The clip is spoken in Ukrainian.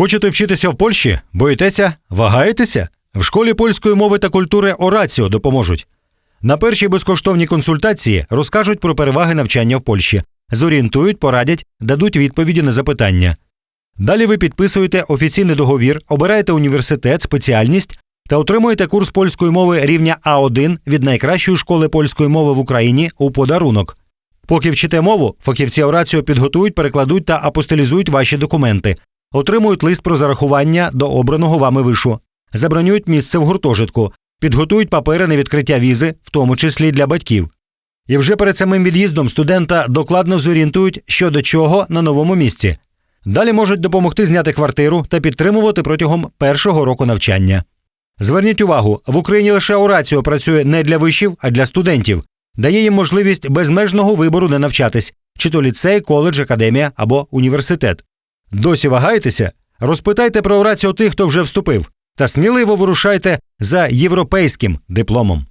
Хочете вчитися в Польщі? Боїтеся? Вагаєтеся? В школі польської мови та культури Ораціо допоможуть. На першій безкоштовній консультації розкажуть про переваги навчання в Польщі, зорієнтують, порадять, дадуть відповіді на запитання. Далі ви підписуєте офіційний договір, обираєте університет, спеціальність та отримуєте курс польської мови рівня А1 від найкращої школи польської мови в Україні у подарунок. Поки вчите мову, фахівці Ораціо підготують, перекладуть та апостилізують ваші документи, отримують лист про зарахування до обраного вами вишу, забронюють місце в гуртожитку, підготують папери на відкриття візи, в тому числі для батьків. І вже перед самим від'їздом студента докладно зорієнтують, що до чого на новому місці. Далі можуть допомогти зняти квартиру та підтримувати протягом першого року навчання. Зверніть увагу, в Україні лише Ораціо працює не для вишів, а для студентів, дає їм можливість безмежного вибору не навчатись, чи то ліцей, коледж, академія або університет. Досі вагаєтеся? Розпитайте про рацію тих, хто вже вступив, та сміливо вирушайте за європейським дипломом.